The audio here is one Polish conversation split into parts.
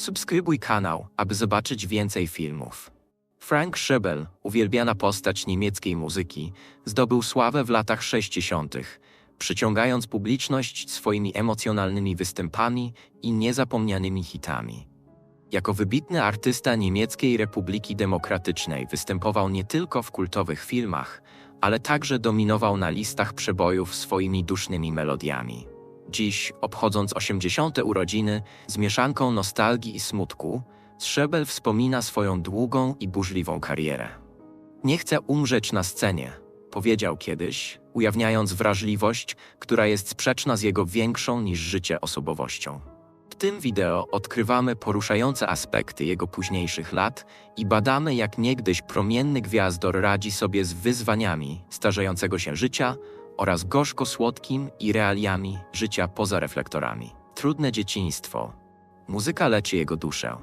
Subskrybuj kanał, aby zobaczyć więcej filmów. Frank Schebel, uwielbiana postać niemieckiej muzyki, zdobył sławę w latach 60., przyciągając publiczność swoimi emocjonalnymi występami i niezapomnianymi hitami. Jako wybitny artysta Niemieckiej Republiki Demokratycznej występował nie tylko w kultowych filmach, ale także dominował na listach przebojów swoimi dusznymi melodiami. Dziś, obchodząc 80. urodziny z mieszanką nostalgii i smutku, Trzebel wspomina swoją długą i burzliwą karierę. Nie chcę umrzeć na scenie, powiedział kiedyś, ujawniając wrażliwość, która jest sprzeczna z jego większą niż życie osobowością. W tym wideo odkrywamy poruszające aspekty jego późniejszych lat i badamy, jak niegdyś promienny gwiazdor radzi sobie z wyzwaniami starzejącego się życia oraz gorzko-słodkim i realiami życia poza reflektorami. Trudne dzieciństwo. Muzyka leczy jego duszę.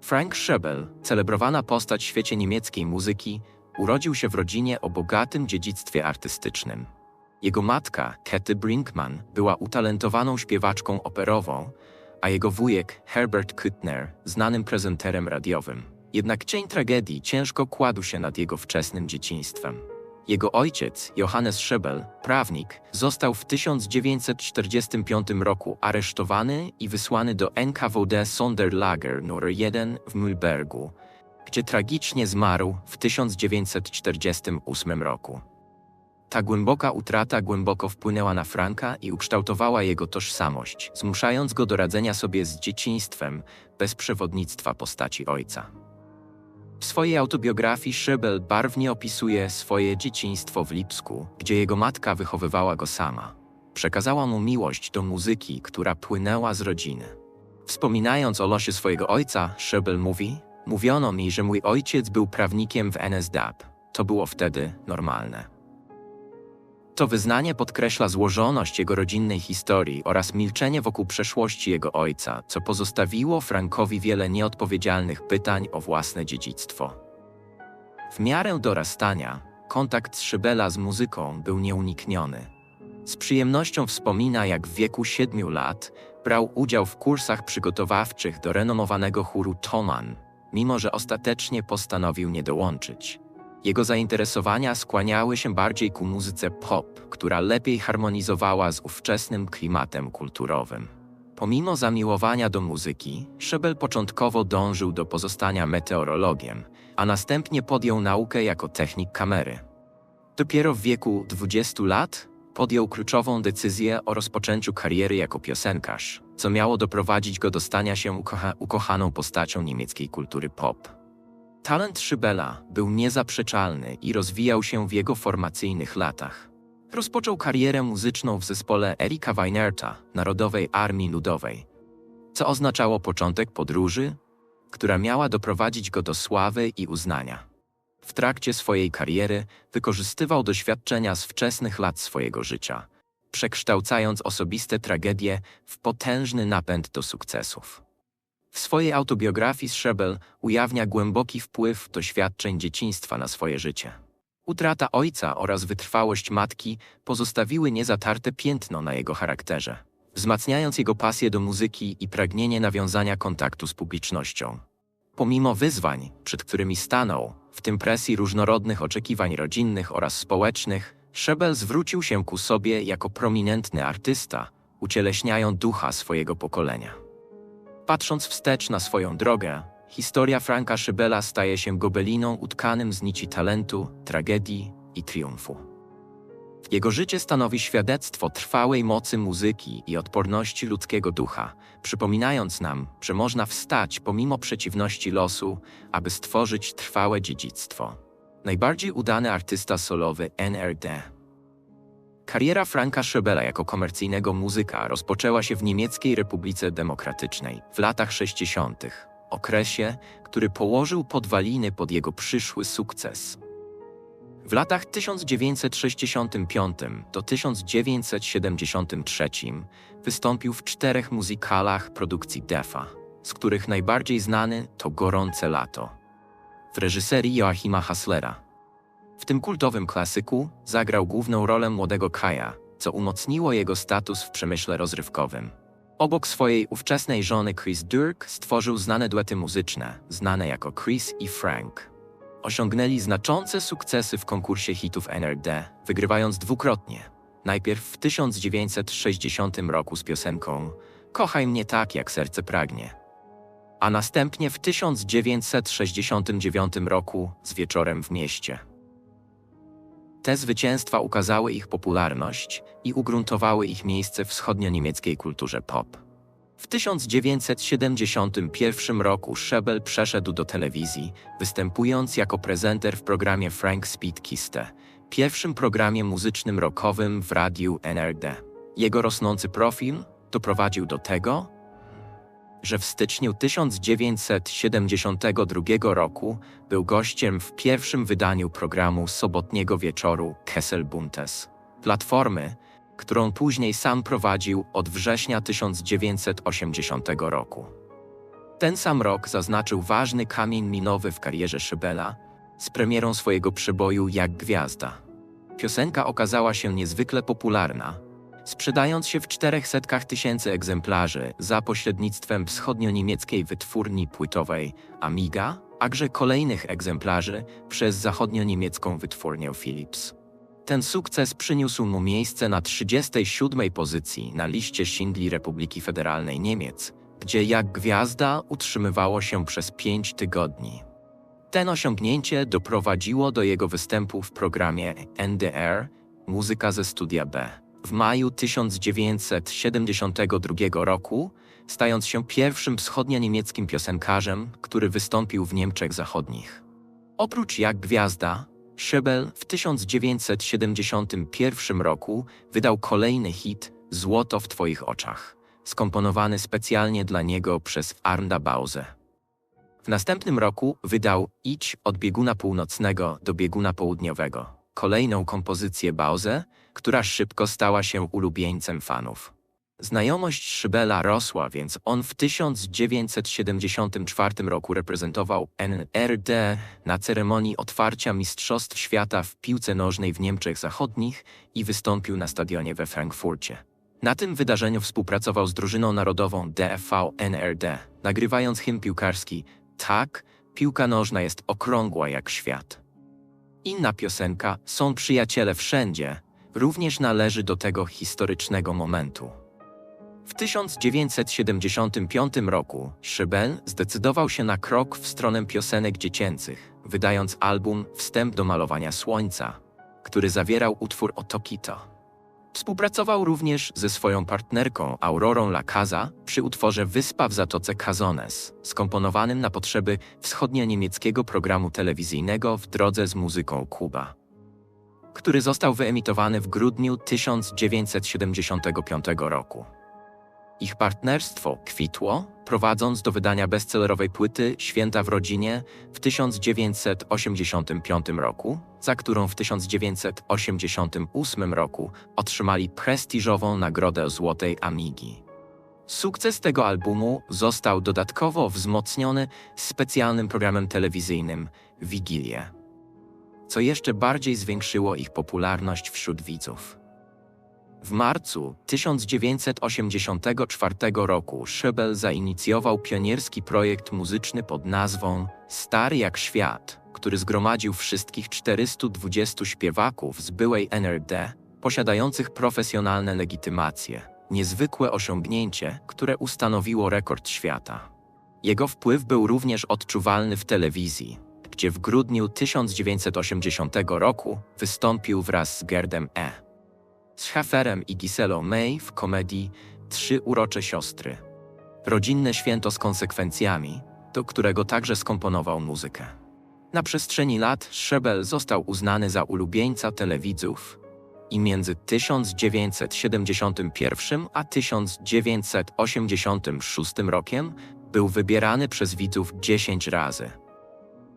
Frank Schebel, celebrowana postać w świecie niemieckiej muzyki, urodził się w rodzinie o bogatym dziedzictwie artystycznym. Jego matka, Kette Brinkman, była utalentowaną śpiewaczką operową, a jego wujek, Herbert Kuttner, znanym prezenterem radiowym. Jednak cień tragedii ciężko kładł się nad jego wczesnym dzieciństwem. Jego ojciec, Johannes Schebel, prawnik, został w 1945 roku aresztowany i wysłany do NKWD Sonderlager nr 1 w Mühlbergu, gdzie tragicznie zmarł w 1948 roku. Ta głęboka utrata głęboko wpłynęła na Franka i ukształtowała jego tożsamość, zmuszając go do radzenia sobie z dzieciństwem bez przewodnictwa postaci ojca. W swojej autobiografii Szybel barwnie opisuje swoje dzieciństwo w Lipsku, gdzie jego matka wychowywała go sama. Przekazała mu miłość do muzyki, która płynęła z rodziny. Wspominając o losie swojego ojca, Szybel mówi: Mówiono mi, że mój ojciec był prawnikiem w NSDAP. To było wtedy normalne. To wyznanie podkreśla złożoność jego rodzinnej historii oraz milczenie wokół przeszłości jego ojca, co pozostawiło Frankowi wiele nieodpowiedzialnych pytań o własne dziedzictwo. W miarę dorastania, kontakt Szybela z muzyką był nieunikniony. Z przyjemnością wspomina, jak w wieku siedmiu lat brał udział w kursach przygotowawczych do renomowanego chóru Toman, mimo że ostatecznie postanowił nie dołączyć. Jego zainteresowania skłaniały się bardziej ku muzyce pop, która lepiej harmonizowała z ówczesnym klimatem kulturowym. Pomimo zamiłowania do muzyki, Szebel początkowo dążył do pozostania meteorologiem, a następnie podjął naukę jako technik kamery. Dopiero w wieku 20 lat podjął kluczową decyzję o rozpoczęciu kariery jako piosenkarz, co miało doprowadzić go do stania się ukocha ukochaną postacią niemieckiej kultury pop. Talent Szybela był niezaprzeczalny i rozwijał się w jego formacyjnych latach. Rozpoczął karierę muzyczną w zespole Erika Weinerta, Narodowej Armii Ludowej, co oznaczało początek podróży, która miała doprowadzić go do sławy i uznania. W trakcie swojej kariery wykorzystywał doświadczenia z wczesnych lat swojego życia, przekształcając osobiste tragedie w potężny napęd do sukcesów. W swojej autobiografii Schrebel ujawnia głęboki wpływ doświadczeń dzieciństwa na swoje życie. Utrata ojca oraz wytrwałość matki pozostawiły niezatarte piętno na jego charakterze, wzmacniając jego pasję do muzyki i pragnienie nawiązania kontaktu z publicznością. Pomimo wyzwań, przed którymi stanął, w tym presji różnorodnych oczekiwań rodzinnych oraz społecznych, Szebel zwrócił się ku sobie jako prominentny artysta, ucieleśniając ducha swojego pokolenia. Patrząc wstecz na swoją drogę, historia Franka Szybela staje się gobeliną utkanym z nici talentu, tragedii i triumfu. Jego życie stanowi świadectwo trwałej mocy muzyki i odporności ludzkiego ducha, przypominając nam, że można wstać pomimo przeciwności losu, aby stworzyć trwałe dziedzictwo. Najbardziej udany artysta solowy NRD Kariera Franka Schebela jako komercyjnego muzyka rozpoczęła się w Niemieckiej Republice Demokratycznej w latach 60., okresie, który położył podwaliny pod jego przyszły sukces. W latach 1965 do 1973 wystąpił w czterech muzykalach produkcji Defa, z których najbardziej znany to Gorące Lato. W reżyserii Joachima Hasslera w tym kultowym klasyku zagrał główną rolę młodego Kaja, co umocniło jego status w przemyśle rozrywkowym. Obok swojej ówczesnej żony Chris Durk stworzył znane duety muzyczne, znane jako Chris i Frank. Osiągnęli znaczące sukcesy w konkursie hitów NRD, wygrywając dwukrotnie. Najpierw w 1960 roku z piosenką Kochaj mnie tak, jak serce pragnie, a następnie w 1969 roku z Wieczorem w mieście. Te zwycięstwa ukazały ich popularność i ugruntowały ich miejsce w wschodnio-niemieckiej kulturze pop. W 1971 roku Szebel przeszedł do telewizji, występując jako prezenter w programie Frank Speed Kiste, pierwszym programie muzycznym rockowym w radiu NRD. Jego rosnący profil doprowadził do tego, że w styczniu 1972 roku był gościem w pierwszym wydaniu programu sobotniego wieczoru Kessel Buntes, platformy, którą później sam prowadził od września 1980 roku. Ten sam rok zaznaczył ważny kamień minowy w karierze Szybela z premierą swojego przeboju Jak Gwiazda. Piosenka okazała się niezwykle popularna, sprzedając się w czterech setkach tysięcy egzemplarzy za pośrednictwem wschodnio-niemieckiej wytwórni płytowej Amiga, a także kolejnych egzemplarzy przez zachodnio-niemiecką wytwórnię Philips. Ten sukces przyniósł mu miejsce na 37 pozycji na liście singli Republiki Federalnej Niemiec, gdzie jak gwiazda utrzymywało się przez pięć tygodni. Ten osiągnięcie doprowadziło do jego występu w programie NDR Muzyka ze Studia B w maju 1972 roku, stając się pierwszym wschodnio-niemieckim piosenkarzem, który wystąpił w Niemczech Zachodnich. Oprócz Jak Gwiazda, Schebel w 1971 roku wydał kolejny hit Złoto w Twoich oczach, skomponowany specjalnie dla niego przez Arnda Bause. W następnym roku wydał Idź od bieguna północnego do bieguna południowego, kolejną kompozycję Bause, która szybko stała się ulubieńcem fanów. Znajomość Szybela rosła, więc on w 1974 roku reprezentował NRD na ceremonii otwarcia Mistrzostw Świata w piłce nożnej w Niemczech Zachodnich i wystąpił na stadionie we Frankfurcie. Na tym wydarzeniu współpracował z drużyną narodową DFV NRD, nagrywając hymn piłkarski Tak, piłka nożna jest okrągła jak świat. Inna piosenka Są przyjaciele wszędzie również należy do tego historycznego momentu. W 1975 roku Szybel zdecydował się na krok w stronę piosenek dziecięcych, wydając album Wstęp do malowania słońca, który zawierał utwór o Tokito. Współpracował również ze swoją partnerką Aurorą Lakaza przy utworze Wyspa w Zatoce Cazones, skomponowanym na potrzeby wschodnio-niemieckiego programu telewizyjnego w drodze z muzyką Kuba, który został wyemitowany w grudniu 1975 roku. Ich partnerstwo kwitło, prowadząc do wydania bestsellerowej płyty Święta w rodzinie w 1985 roku, za którą w 1988 roku otrzymali prestiżową nagrodę Złotej Amigi. Sukces tego albumu został dodatkowo wzmocniony specjalnym programem telewizyjnym Wigilie, co jeszcze bardziej zwiększyło ich popularność wśród widzów. W marcu 1984 roku Szybel zainicjował pionierski projekt muzyczny pod nazwą Stary jak świat, który zgromadził wszystkich 420 śpiewaków z byłej NRD, posiadających profesjonalne legitymacje. Niezwykłe osiągnięcie, które ustanowiło rekord świata. Jego wpływ był również odczuwalny w telewizji, gdzie w grudniu 1980 roku wystąpił wraz z Gerdem E z Haferem i Giselą May w komedii Trzy urocze siostry. Rodzinne święto z konsekwencjami, do którego także skomponował muzykę. Na przestrzeni lat Szebel został uznany za ulubieńca telewidzów i między 1971 a 1986 rokiem był wybierany przez widzów 10 razy.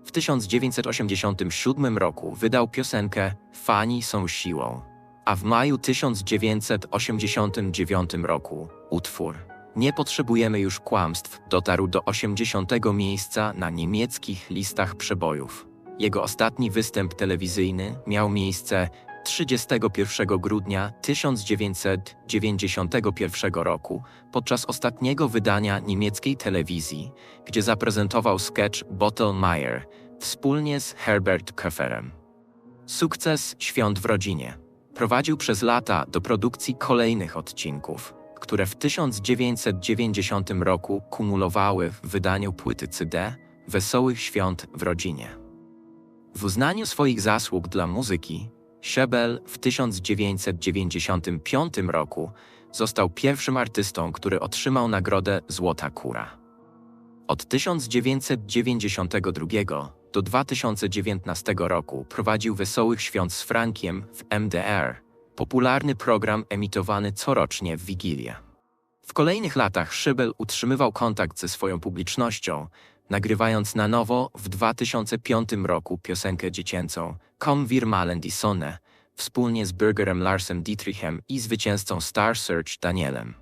W 1987 roku wydał piosenkę Fani są siłą a w maju 1989 roku utwór Nie potrzebujemy już kłamstw dotarł do 80 miejsca na niemieckich listach przebojów. Jego ostatni występ telewizyjny miał miejsce 31 grudnia 1991 roku podczas ostatniego wydania niemieckiej telewizji, gdzie zaprezentował sketch Bottle Meyer wspólnie z Herbert Köfferem. Sukces Świąt w rodzinie prowadził przez lata do produkcji kolejnych odcinków, które w 1990 roku kumulowały w wydaniu płyty CD Wesołych Świąt w rodzinie. W uznaniu swoich zasług dla muzyki, Szebel w 1995 roku został pierwszym artystą, który otrzymał nagrodę Złota Kura. Od 1992 do 2019 roku prowadził Wesołych Świąt z Frankiem w MDR, popularny program emitowany corocznie w Wigilię. W kolejnych latach Szybel utrzymywał kontakt ze swoją publicznością, nagrywając na nowo w 2005 roku piosenkę dziecięcą Die Sonne wspólnie z Bürgerem Larsem Dietrichem i zwycięzcą Star Search Danielem.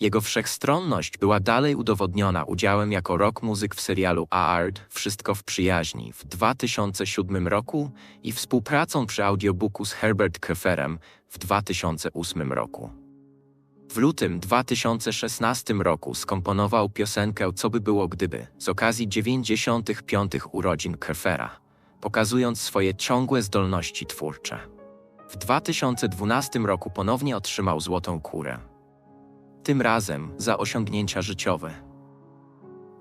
Jego wszechstronność była dalej udowodniona udziałem jako rock muzyk w serialu Art Wszystko w przyjaźni w 2007 roku i współpracą przy audiobooku z Herbert Köfferem w 2008 roku. W lutym 2016 roku skomponował piosenkę Co by było gdyby z okazji 95. urodzin Köffera, pokazując swoje ciągłe zdolności twórcze. W 2012 roku ponownie otrzymał Złotą Kurę. Tym razem za osiągnięcia życiowe.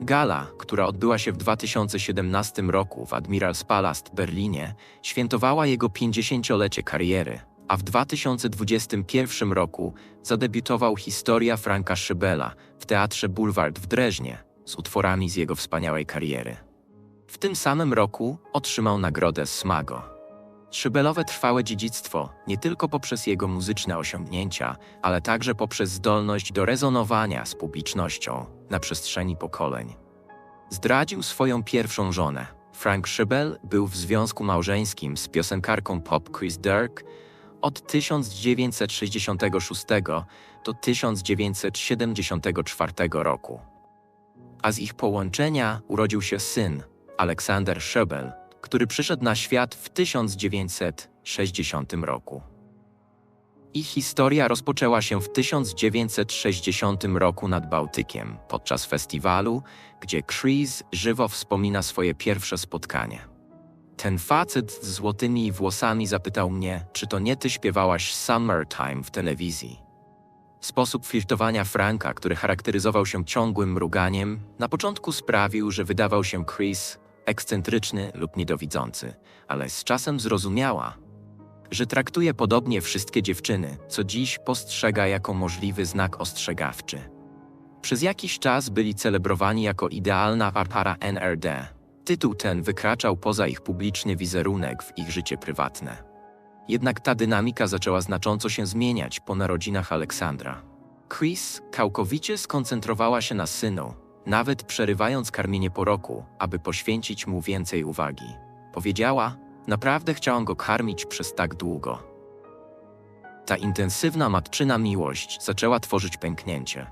Gala, która odbyła się w 2017 roku w Admirals Palast Berlinie, świętowała jego 50-lecie kariery – a w 2021 roku zadebiutował Historia Franka Szybela w Teatrze Boulevard w Dreźnie z utworami z jego wspaniałej kariery. W tym samym roku otrzymał nagrodę Smago. Szybelowe trwałe dziedzictwo nie tylko poprzez jego muzyczne osiągnięcia, ale także poprzez zdolność do rezonowania z publicznością na przestrzeni pokoleń. Zdradził swoją pierwszą żonę. Frank Szybel był w związku małżeńskim z piosenkarką pop Chris Dirk, od 1966 do 1974 roku. A z ich połączenia urodził się syn, Aleksander Schöbel, który przyszedł na świat w 1960 roku. Ich historia rozpoczęła się w 1960 roku nad Bałtykiem podczas festiwalu, gdzie Chris żywo wspomina swoje pierwsze spotkanie. Ten facet z złotymi włosami zapytał mnie, czy to nie ty śpiewałaś Summertime w telewizji. Sposób flirtowania Franka, który charakteryzował się ciągłym mruganiem, na początku sprawił, że wydawał się Chris ekscentryczny lub niedowidzący, ale z czasem zrozumiała, że traktuje podobnie wszystkie dziewczyny, co dziś postrzega jako możliwy znak ostrzegawczy. Przez jakiś czas byli celebrowani jako idealna para NRD, Tytuł ten wykraczał poza ich publiczny wizerunek w ich życie prywatne. Jednak ta dynamika zaczęła znacząco się zmieniać po narodzinach Aleksandra. Chris całkowicie skoncentrowała się na synu, nawet przerywając karmienie po roku, aby poświęcić mu więcej uwagi. Powiedziała, naprawdę chciałam go karmić przez tak długo. Ta intensywna matczyna miłość zaczęła tworzyć pęknięcie.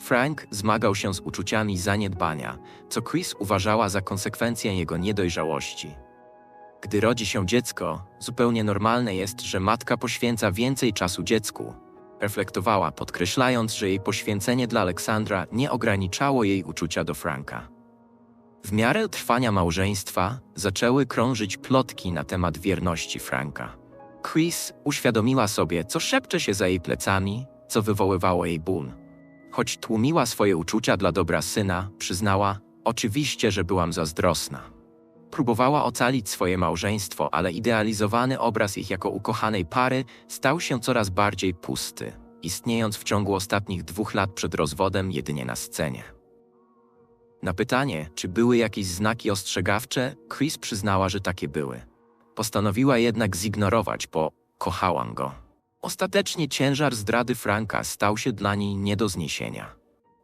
Frank zmagał się z uczuciami zaniedbania, co Chris uważała za konsekwencję jego niedojrzałości. Gdy rodzi się dziecko, zupełnie normalne jest, że matka poświęca więcej czasu dziecku. Reflektowała, podkreślając, że jej poświęcenie dla Aleksandra nie ograniczało jej uczucia do Franka. W miarę trwania małżeństwa zaczęły krążyć plotki na temat wierności Franka. Chris uświadomiła sobie, co szepcze się za jej plecami, co wywoływało jej ból. Choć tłumiła swoje uczucia dla dobra syna, przyznała, oczywiście, że byłam zazdrosna. Próbowała ocalić swoje małżeństwo, ale idealizowany obraz ich jako ukochanej pary stał się coraz bardziej pusty, istniejąc w ciągu ostatnich dwóch lat przed rozwodem jedynie na scenie. Na pytanie, czy były jakieś znaki ostrzegawcze, Chris przyznała, że takie były. Postanowiła jednak zignorować, bo kochałam go. Ostatecznie ciężar zdrady Franka stał się dla niej nie do zniesienia.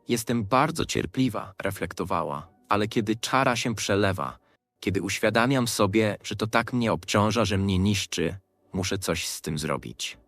Jestem bardzo cierpliwa, reflektowała, ale kiedy czara się przelewa, kiedy uświadamiam sobie, że to tak mnie obciąża, że mnie niszczy, muszę coś z tym zrobić.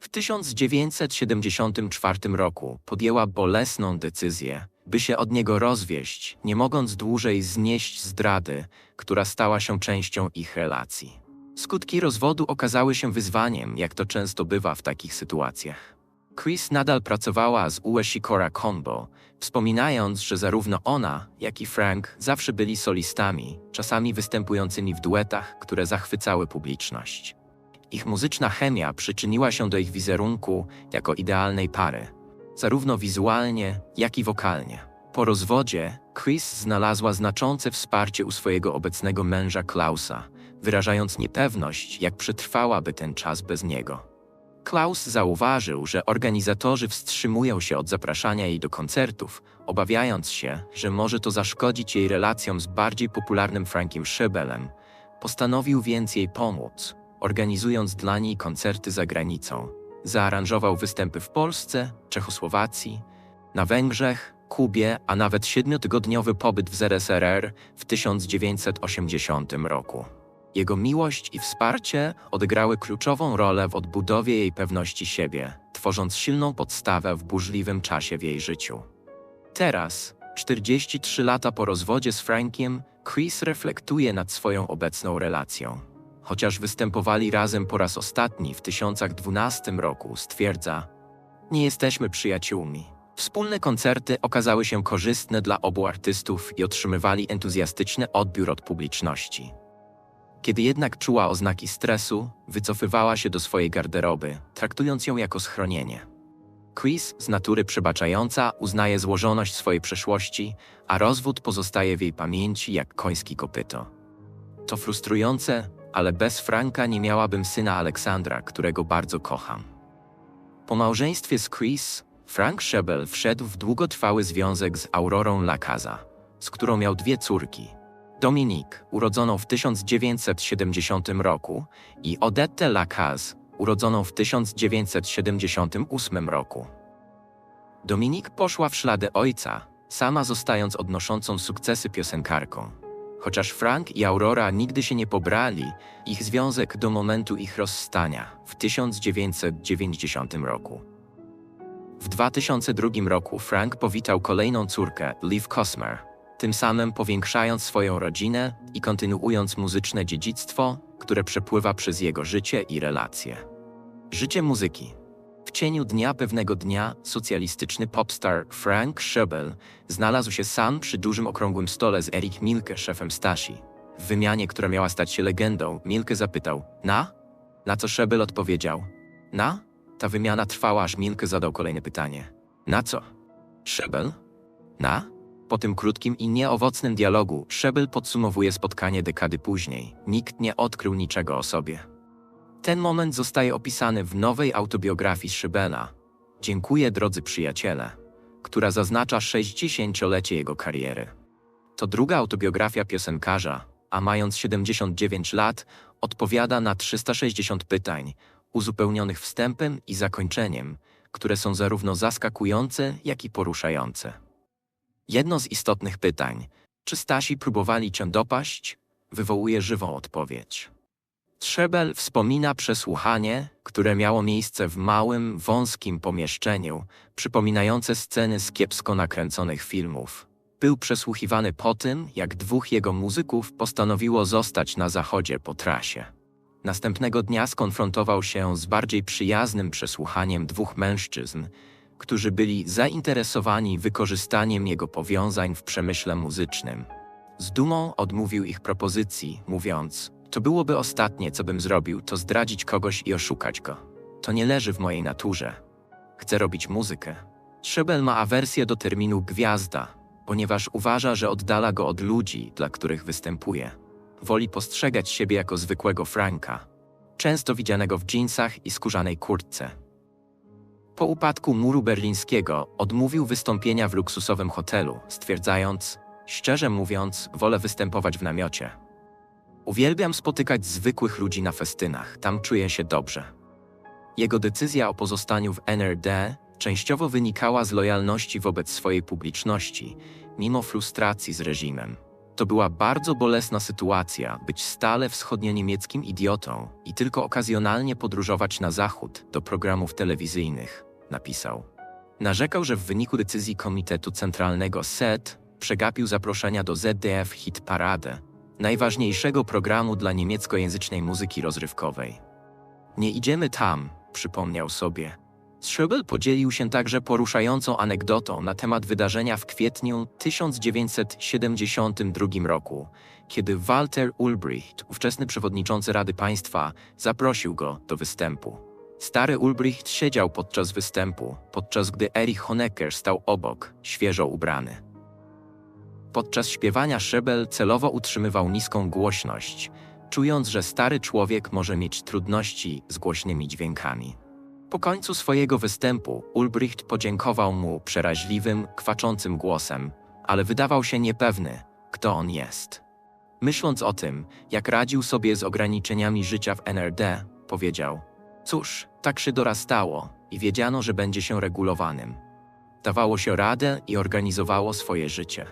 W 1974 roku podjęła bolesną decyzję, by się od niego rozwieść, nie mogąc dłużej znieść zdrady, która stała się częścią ich relacji. Skutki rozwodu okazały się wyzwaniem, jak to często bywa w takich sytuacjach. Chris nadal pracowała z Ueshikora Combo, wspominając, że zarówno ona, jak i Frank zawsze byli solistami, czasami występującymi w duetach, które zachwycały publiczność. Ich muzyczna chemia przyczyniła się do ich wizerunku jako idealnej pary, zarówno wizualnie, jak i wokalnie. Po rozwodzie Chris znalazła znaczące wsparcie u swojego obecnego męża Klausa, wyrażając niepewność, jak przetrwałaby ten czas bez niego. Klaus zauważył, że organizatorzy wstrzymują się od zapraszania jej do koncertów, obawiając się, że może to zaszkodzić jej relacjom z bardziej popularnym Frankiem Szybelem. Postanowił więc jej pomóc, organizując dla niej koncerty za granicą. Zaaranżował występy w Polsce, Czechosłowacji, na Węgrzech, Kubie, a nawet siedmiotygodniowy pobyt w ZSRR w 1980 roku. Jego miłość i wsparcie odegrały kluczową rolę w odbudowie jej pewności siebie, tworząc silną podstawę w burzliwym czasie w jej życiu. Teraz, 43 lata po rozwodzie z Frankiem, Chris reflektuje nad swoją obecną relacją. Chociaż występowali razem po raz ostatni w 1012 roku, stwierdza: Nie jesteśmy przyjaciółmi. Wspólne koncerty okazały się korzystne dla obu artystów i otrzymywali entuzjastyczny odbiór od publiczności. Kiedy jednak czuła oznaki stresu, wycofywała się do swojej garderoby, traktując ją jako schronienie. Chris, z natury przebaczająca, uznaje złożoność swojej przeszłości, a rozwód pozostaje w jej pamięci jak koński kopyto. To frustrujące, ale bez Franka nie miałabym syna Aleksandra, którego bardzo kocham. Po małżeństwie z Chris, Frank Szebel wszedł w długotrwały związek z Aurorą Lacaza, z którą miał dwie córki – Dominique, urodzoną w 1970 roku, i Odette Lacaze, urodzoną w 1978 roku. Dominique poszła w ślady ojca, sama zostając odnoszącą sukcesy piosenkarką. Chociaż Frank i Aurora nigdy się nie pobrali, ich związek do momentu ich rozstania w 1990 roku. W 2002 roku Frank powitał kolejną córkę, Liv Cosmer, tym samym powiększając swoją rodzinę i kontynuując muzyczne dziedzictwo, które przepływa przez jego życie i relacje. Życie muzyki. W cieniu dnia pewnego dnia socjalistyczny popstar Frank Schöbel znalazł się sam przy dużym okrągłym stole z Erik Milke, szefem Stasi. W wymianie, która miała stać się legendą, Milke zapytał: Na? Na co Schöbel odpowiedział: Na? Ta wymiana trwała, aż Milke zadał kolejne pytanie: Na co? Schöbel? Na? Po tym krótkim i nieowocnym dialogu Szebel podsumowuje spotkanie dekady później. Nikt nie odkrył niczego o sobie. Ten moment zostaje opisany w nowej autobiografii Szybela. Dziękuję drodzy przyjaciele, która zaznacza 60-lecie jego kariery. To druga autobiografia piosenkarza, a mając 79 lat, odpowiada na 360 pytań, uzupełnionych wstępem i zakończeniem, które są zarówno zaskakujące, jak i poruszające. Jedno z istotnych pytań, czy Stasi próbowali cię dopaść, wywołuje żywą odpowiedź. Trzebel wspomina przesłuchanie, które miało miejsce w małym, wąskim pomieszczeniu, przypominające sceny z kiepsko nakręconych filmów. Był przesłuchiwany po tym, jak dwóch jego muzyków postanowiło zostać na zachodzie po trasie. Następnego dnia skonfrontował się z bardziej przyjaznym przesłuchaniem dwóch mężczyzn, którzy byli zainteresowani wykorzystaniem jego powiązań w przemyśle muzycznym. Z dumą odmówił ich propozycji, mówiąc: To byłoby ostatnie, co bym zrobił, to zdradzić kogoś i oszukać go. To nie leży w mojej naturze. Chcę robić muzykę. Szebel ma awersję do terminu gwiazda, ponieważ uważa, że oddala go od ludzi, dla których występuje. Woli postrzegać siebie jako zwykłego Franka, często widzianego w dżinsach i skórzanej kurtce. Po upadku muru berlińskiego odmówił wystąpienia w luksusowym hotelu, stwierdzając: Szczerze mówiąc, wolę występować w namiocie. Uwielbiam spotykać zwykłych ludzi na festynach, tam czuję się dobrze. Jego decyzja o pozostaniu w NRD częściowo wynikała z lojalności wobec swojej publiczności, mimo frustracji z reżimem. To była bardzo bolesna sytuacja być stale wschodnio-niemieckim idiotą i tylko okazjonalnie podróżować na zachód do programów telewizyjnych napisał. Narzekał, że w wyniku decyzji Komitetu Centralnego SET przegapił zaproszenia do ZDF Hit Paradę, najważniejszego programu dla niemieckojęzycznej muzyki rozrywkowej. Nie idziemy tam, przypomniał sobie. Schöbel podzielił się także poruszającą anegdotą na temat wydarzenia w kwietniu 1972 roku, kiedy Walter Ulbricht, ówczesny przewodniczący Rady Państwa, zaprosił go do występu. Stary Ulbricht siedział podczas występu, podczas gdy Erich Honecker stał obok, świeżo ubrany. Podczas śpiewania Szebel celowo utrzymywał niską głośność, czując, że stary człowiek może mieć trudności z głośnymi dźwiękami. Po końcu swojego występu Ulbricht podziękował mu przeraźliwym, kwaczącym głosem, ale wydawał się niepewny, kto on jest. Myśląc o tym, jak radził sobie z ograniczeniami życia w NRD, powiedział: Cóż, tak się dorastało i wiedziano, że będzie się regulowanym. Dawało się radę i organizowało swoje życie.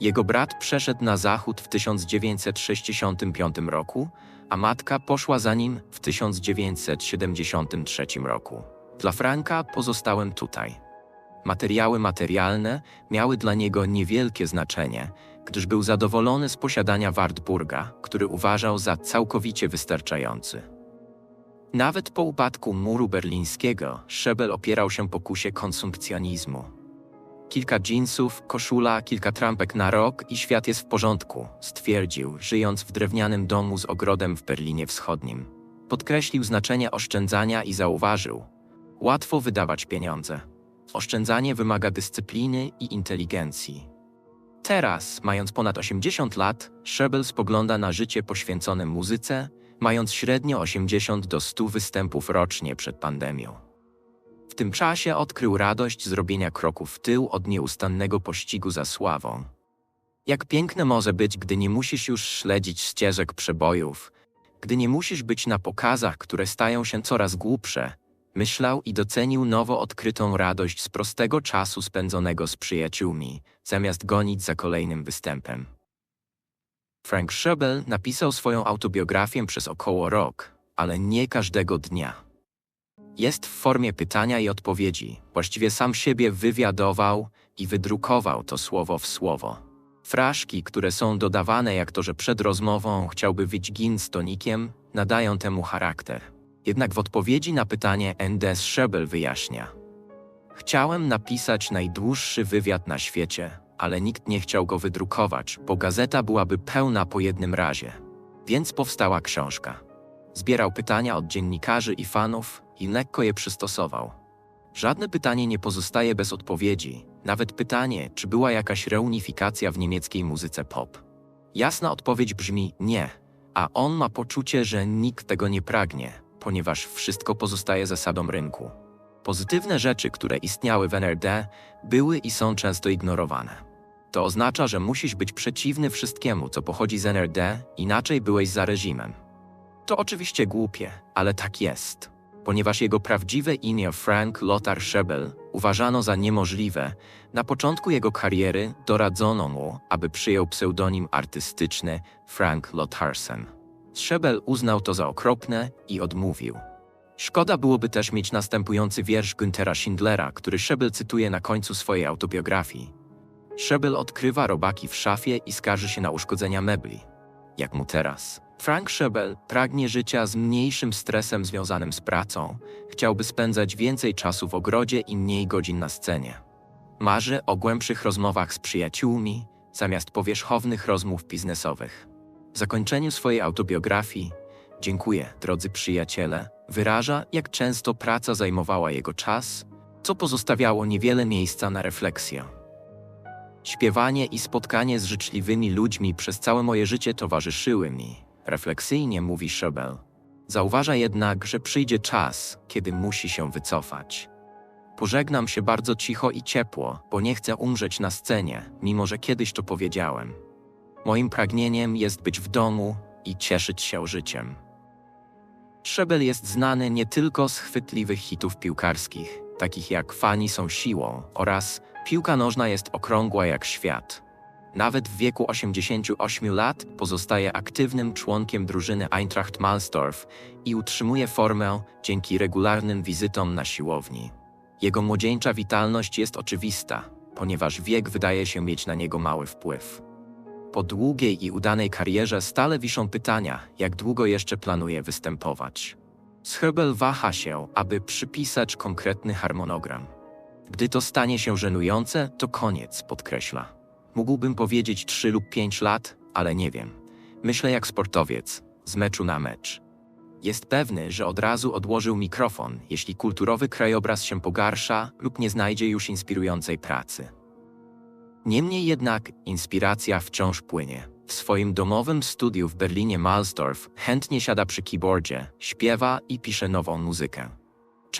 Jego brat przeszedł na zachód w 1965 roku, a matka poszła za nim w 1973 roku. Dla Franka pozostałem tutaj. Materiały materialne miały dla niego niewielkie znaczenie, gdyż był zadowolony z posiadania Wartburga, który uważał za całkowicie wystarczający. Nawet po upadku muru berlińskiego Szebel opierał się pokusie konsumpcjonizmu. Kilka jeansów, koszula, kilka trampek na rok i świat jest w porządku, stwierdził, żyjąc w drewnianym domu z ogrodem w Berlinie Wschodnim. Podkreślił znaczenie oszczędzania i zauważył: Łatwo wydawać pieniądze. Oszczędzanie wymaga dyscypliny i inteligencji. Teraz, mając ponad 80 lat, Szebel spogląda na życie poświęcone muzyce, mając średnio 80 do 100 występów rocznie przed pandemią. W tym czasie odkrył radość zrobienia kroku w tył od nieustannego pościgu za sławą. Jak piękne może być, gdy nie musisz już śledzić ścieżek przebojów, gdy nie musisz być na pokazach, które stają się coraz głupsze, myślał i docenił nowo odkrytą radość z prostego czasu spędzonego z przyjaciółmi, zamiast gonić za kolejnym występem. Frank Schöbel napisał swoją autobiografię przez około rok, ale nie każdego dnia. Jest w formie pytania i odpowiedzi. Właściwie sam siebie wywiadował i wydrukował to słowo w słowo. Fraszki, które są dodawane jak to, że przed rozmową chciałby wyć gin z tonikiem, nadają temu charakter. Jednak w odpowiedzi na pytanie N.D. Schebel wyjaśnia. Chciałem napisać najdłuższy wywiad na świecie, ale nikt nie chciał go wydrukować, bo gazeta byłaby pełna po jednym razie. Więc powstała książka. Zbierał pytania od dziennikarzy i fanów i lekko je przystosował. Żadne pytanie nie pozostaje bez odpowiedzi, nawet pytanie, czy była jakaś reunifikacja w niemieckiej muzyce pop. Jasna odpowiedź brzmi nie, a on ma poczucie, że nikt tego nie pragnie, ponieważ wszystko pozostaje zasadą rynku. Pozytywne rzeczy, które istniały w NRD, były i są często ignorowane. To oznacza, że musisz być przeciwny wszystkiemu, co pochodzi z NRD, inaczej byłeś za reżimem. To oczywiście głupie, ale tak jest. Ponieważ jego prawdziwe imię Frank Lothar Schebel uważano za niemożliwe, na początku jego kariery doradzono mu, aby przyjął pseudonim artystyczny Frank Lotharsen. Schebel uznał to za okropne i odmówił. Szkoda byłoby też mieć następujący wiersz Günthera Schindlera, który Schebel cytuje na końcu swojej autobiografii. Schebel odkrywa robaki w szafie i skarży się na uszkodzenia mebli. Jak mu teraz. Frank Schebel pragnie życia z mniejszym stresem związanym z pracą, chciałby spędzać więcej czasu w ogrodzie i mniej godzin na scenie. Marzy o głębszych rozmowach z przyjaciółmi, zamiast powierzchownych rozmów biznesowych. W zakończeniu swojej autobiografii Dziękuję, drodzy przyjaciele, wyraża, jak często praca zajmowała jego czas, co pozostawiało niewiele miejsca na refleksję. Śpiewanie i spotkanie z życzliwymi ludźmi przez całe moje życie towarzyszyły mi, refleksyjnie mówi Schobel. Zauważa jednak, że przyjdzie czas, kiedy musi się wycofać. Pożegnam się bardzo cicho i ciepło, bo nie chcę umrzeć na scenie, mimo że kiedyś to powiedziałem. Moim pragnieniem jest być w domu i cieszyć się życiem. Szebel jest znany nie tylko z chwytliwych hitów piłkarskich, takich jak Fani są siłą oraz Piłka nożna jest okrągła jak świat. Nawet w wieku 88 lat pozostaje aktywnym członkiem drużyny Eintracht Malstorf i utrzymuje formę dzięki regularnym wizytom na siłowni. Jego młodzieńcza witalność jest oczywista, ponieważ wiek wydaje się mieć na niego mały wpływ. Po długiej i udanej karierze stale wiszą pytania, jak długo jeszcze planuje występować. Schrebel waha się, aby przypisać konkretny harmonogram. Gdy to stanie się żenujące, to koniec, podkreśla. Mógłbym powiedzieć 3 lub 5 lat, ale nie wiem. Myślę jak sportowiec, z meczu na mecz. Jest pewny, że od razu odłożył mikrofon, jeśli kulturowy krajobraz się pogarsza lub nie znajdzie już inspirującej pracy. Niemniej jednak inspiracja wciąż płynie. W swoim domowym studiu w Berlinie Malsdorf chętnie siada przy keyboardzie, śpiewa i pisze nową muzykę.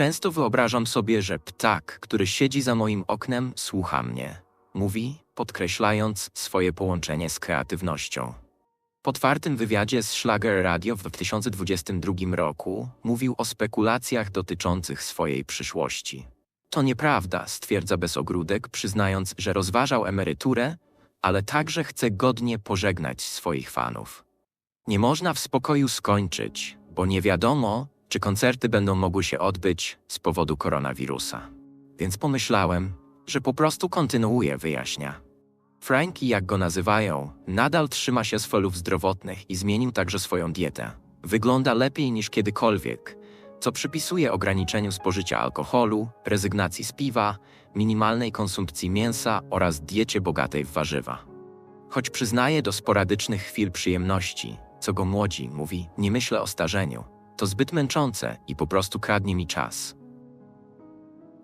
Często wyobrażam sobie, że ptak, który siedzi za moim oknem, słucha mnie. Mówi, podkreślając swoje połączenie z kreatywnością. W otwartym wywiadzie z Schlager Radio w 2022 roku mówił o spekulacjach dotyczących swojej przyszłości. To nieprawda, stwierdza bez ogródek, przyznając, że rozważał emeryturę, ale także chce godnie pożegnać swoich fanów. Nie można w spokoju skończyć, bo nie wiadomo, czy koncerty będą mogły się odbyć z powodu koronawirusa. Więc pomyślałem, że po prostu kontynuuję, wyjaśnia. Frankie, jak go nazywają, nadal trzyma się celów zdrowotnych i zmienił także swoją dietę. Wygląda lepiej niż kiedykolwiek, co przypisuje ograniczeniu spożycia alkoholu, rezygnacji z piwa, minimalnej konsumpcji mięsa oraz diecie bogatej w warzywa. Choć przyznaje do sporadycznych chwil przyjemności, co go młodzi, mówi, nie myślę o starzeniu. To zbyt męczące i po prostu kradnie mi czas.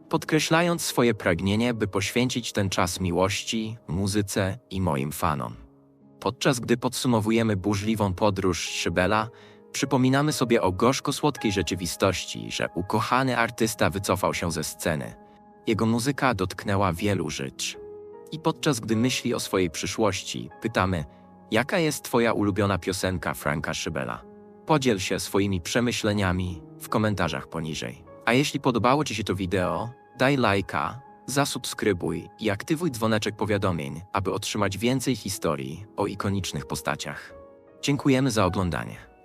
Podkreślając swoje pragnienie, by poświęcić ten czas miłości, muzyce i moim fanom. Podczas gdy podsumowujemy burzliwą podróż Szybela, przypominamy sobie o gorzko-słodkiej rzeczywistości, że ukochany artysta wycofał się ze sceny. Jego muzyka dotknęła wielu żyć. I podczas gdy myśli o swojej przyszłości, pytamy, jaka jest Twoja ulubiona piosenka Franka Szybela? Podziel się swoimi przemyśleniami w komentarzach poniżej. A jeśli podobało Ci się to wideo, daj lajka, zasubskrybuj i aktywuj dzwoneczek powiadomień, aby otrzymać więcej historii o ikonicznych postaciach. Dziękujemy za oglądanie.